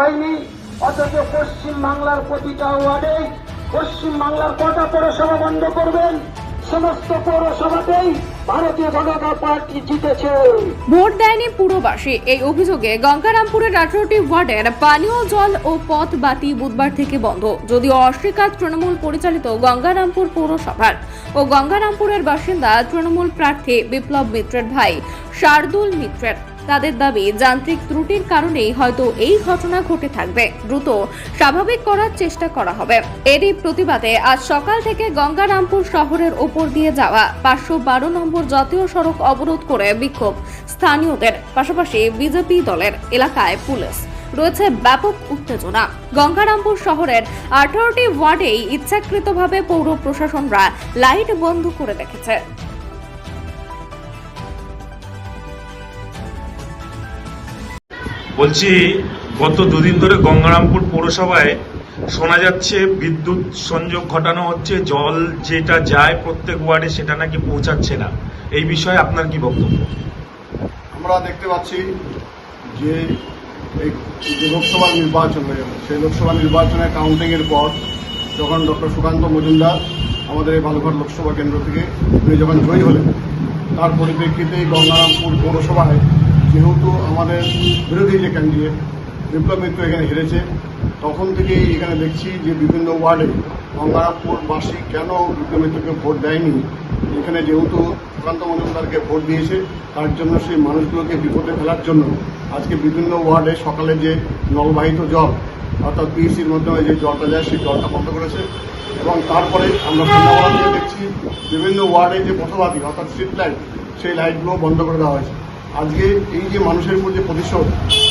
হয়নি, অথচ পশ্চিম বাংলার প্রতিটা ওয়ার্ডে পশ্চিম বাংলার কটা পৌরসভা বন্ধ করবেন, সমস্ত পৌরসভাতেই ভোট দেয়নি পুরবাসী। এই অভিযোগে গঙ্গারামপুরের আঠারোটি ওয়ার্ডের পানীয় জল ও পথ বাতি বুধবার থেকে বন্ধ। যদিও অস্বীকার তৃণমূল পরিচালিত গঙ্গারামপুর পৌরসভার ও গঙ্গারামপুরের বাসিন্দা তৃণমূল প্রার্থী বিপ্লব মিত্রের ভাই, শার্দুল মিত্রের। তাদের দাবি, যান্ত্রিক ত্রুটির কারণেই হয়তো এই ঘটনা ঘটে থাকবে। দ্রুত স্বাভাবিক করার চেষ্টা করা হবে। এরই প্রতিবাদে আজ সকাল থেকে গঙ্গারামপুর শহরের ওপর দিয়ে যাওয়া পাঁচশো বারো নম্বর জাতীয় সড়ক অবরোধ করে বিক্ষোভ স্থানীয়দের, পাশাপাশি বিজেপি দলের এলাকায় পুলিশ। রয়েছে ব্যাপক উত্তেজনা। গঙ্গারামপুর শহরের আঠারোটি ওয়ার্ডেই ইচ্ছাকৃতভাবে পৌর প্রশাসনরা লাইট বন্ধ করে রেখেছে। বলছি, গত দুদিন ধরে গঙ্গারামপুর পৌরসভায় শোনা যাচ্ছে, বিদ্যুৎ সংযোগ ঘটানো হচ্ছে, জল যেটা যায় প্রত্যেক ওয়ার্ডে সেটা নাকি পৌঁছাচ্ছে না। এই বিষয়ে আপনার কি বক্তব্য? আমরা দেখতে পাচ্ছি যে এই যে লোকসভা নির্বাচন হয়ে গেল, সেই লোকসভা নির্বাচনে কাউন্টিংয়ের পর যখন ডক্টর সুকান্ত মজুমদার আমাদের এই বালুঘাট লোকসভা কেন্দ্র থেকে উনি যখন জয়ী হলেন, তার পরিপ্রেক্ষিতে গঙ্গারামপুর পৌরসভায় যেহেতু আমাদের বিরোধী যে ক্যান্ডিডেট বিপ্লব মিত্র এখানে হেরেছে, তখন থেকেই এখানে দেখছি যে বিভিন্ন ওয়ার্ডে গঙ্গারামপুরবাসী কেন বিপ্লব মিত্রকে ভোট দেয়নি? এখানে যেহেতু সুকান্ত মজুমদারকে ভোট দিয়েছে, তার জন্য সেই মানুষগুলোকে বিপদে ফেলার জন্য আজকে বিভিন্ন ওয়ার্ডে সকালে যে নলবাহিত জল, অর্থাৎ পিএসির মাধ্যমে যে জলটা যায়, সেই জলটা বন্ধ করেছে এবং তারপরে আমরা সন্ধ্যাবেলা দেখছি বিভিন্ন ওয়ার্ডে যে পথবাতি অর্থাৎ স্ট্রিট লাইট সেই লাইটগুলো বন্ধ করে দেওয়া হয়েছে। আজকে এই যে মানুষের উপর যে প্রতিশোধ,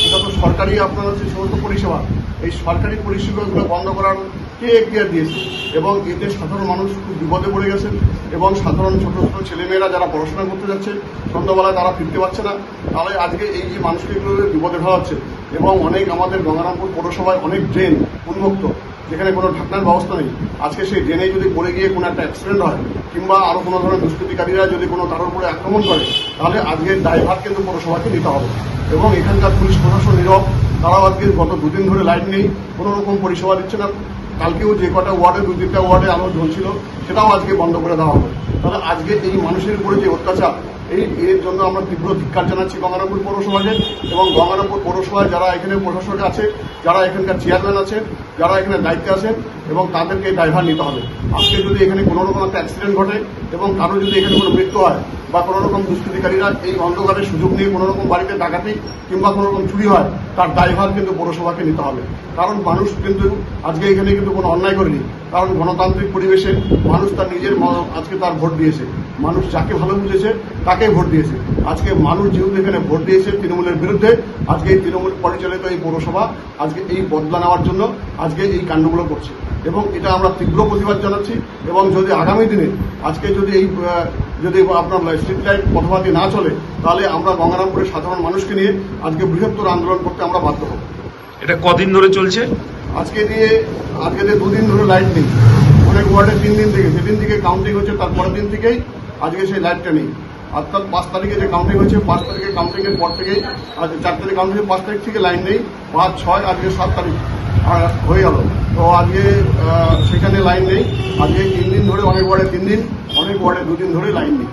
এটা তো সরকারি আপনার হচ্ছে সমস্ত পরিষেবা। এই সরকারি পরিষেবাগুলো বন্ধ করার কে এখতিয়ার দিয়েছে? এবং এতে সাধারণ মানুষ খুব বিপদে পড়ে গেছেন এবং সাধারণ ছোট ছোট ছেলেমেয়েরা যারা পড়াশোনা করতে যাচ্ছে, সন্ধ্যাবেলায় তারা ফিরতে পারছে না। তাহলে আজকে এই যে মানুষকে বিপদে ফেলাচ্ছে এবং অনেক আমাদের গঙ্গারামপুর পৌরসভায় অনেক ড্রেন উন্মুক্ত। যেখানে কোনো ঢাকনার ব্যবস্থা নেই। আজকে সেই ড্রেনে যদি পড়ে গিয়ে কোনো একটা অ্যাক্সিডেন্ট হয়, কিংবা আরও কোনো ধরনের দুষ্কৃতিকারীরা যদি কোনো তার উপরে আক্রমণ করে, তাহলে আজকের ড্রাইভার কিন্তু পৌরসভাকে নিতে হবে। এবং এখানকার পুলিশ প্রশাসন নীরব। তারাও আজকে গত দুদিন ধরে লাইট নেই। কোনো রকম পরিষেবা দিচ্ছে না। কালকেও যে কটা ওয়ার্ডে, দু তিনটা ওয়ার্ডে আলো জ্বলছিল। সেটাও আজকে বন্ধ করে দেওয়া হবে। তাহলে আজকে এই মানুষের উপরে যে অত্যাচার, এই এর জন্য আমরা তীব্র ধিক্কার জানাচ্ছি গঙ্গারামপুর পৌরসভাকে এবং গঙ্গারামপুর পৌরসভায় যারা এখানে প্রশাসক আছে, যারা এখানকার চেয়ারম্যান আছেন, যারা এখানে দায়িত্বে আছেন এবং তাদেরকে ড্রাইভার নিতে হবে। আজকে যদি এখানে কোনো রকম একটা অ্যাক্সিডেন্ট ঘটে এবং কারও যদি এখানে কোনো মৃত্যু হয় বা কোনো রকম দুষ্কৃতিকারীরা এই অন্ধকারের সুযোগ নিয়ে কোনো রকম বাড়িতে ডাকাতি কিংবা কোনো রকম চুরি হয়, তার ড্রাইভার কিন্তু পৌরসভাকে নিতে হবে। কারণ মানুষ কিন্তু আজকে এখানে কিন্তু কোনো অন্যায় করেনি। কারণ গণতান্ত্রিক পরিবেশে মানুষ তার নিজের আজকে তার ভোট দিয়েছে। মানুষ যাকে ভালো বুঝেছে তাকে ভোট দিয়েছে। আজকে মানুষ যেহেতু এখানে ভোট দিয়েছে তৃণমূলের বিরুদ্ধে আজকে এই তৃণমূল পরিচালিত এই পৌরসভা আজকে এই বদলা নেওয়ার জন্য আজকে এই কাণ্ডগুলো করছে। এবং এটা আমরা তীব্র প্রতিবাদ জানাচ্ছি। এবং যদি আগামী দিনে আজকে যদি এই যদি আপনার স্ট্রিট লাইট পথবাতি না চলে তাহলে আমরা গঙ্গারামপুরের সাধারণ মানুষকে নিয়ে আজকে বৃহত্তর আন্দোলন করতে আমরা বাধ্য হব। এটা কদিন ধরে চলছে? আজকে দিয়ে আজকে দিয়ে দুদিন ধরে লাইট নেই। অনেক ওয়ার্ডে তিন দিন থেকে, সেদিন থেকে কাউন্টিং হচ্ছে তার পরের দিন থেকেই আজকে সেই লাইটটা নেই। অর্থাৎ পাঁচ তারিখে যে কাউন্টিং হয়েছে পাঁচ তারিখে কাউন্টিংয়ের পর থেকেই আজ চার তারিখ কাউন্টিং পাঁচ তারিখ থেকে লাইন নেই। পাঁচ ছয়, আজকে সাত তারিখ হয়ে গেল। তো আজকে সেখানে লাইন নেই। আজকে তিন দিন ধরে অনেক ওয়ার্ডে তিন দিন, অনেক ওয়ার্ডে দুদিন ধরে লাইন নেই।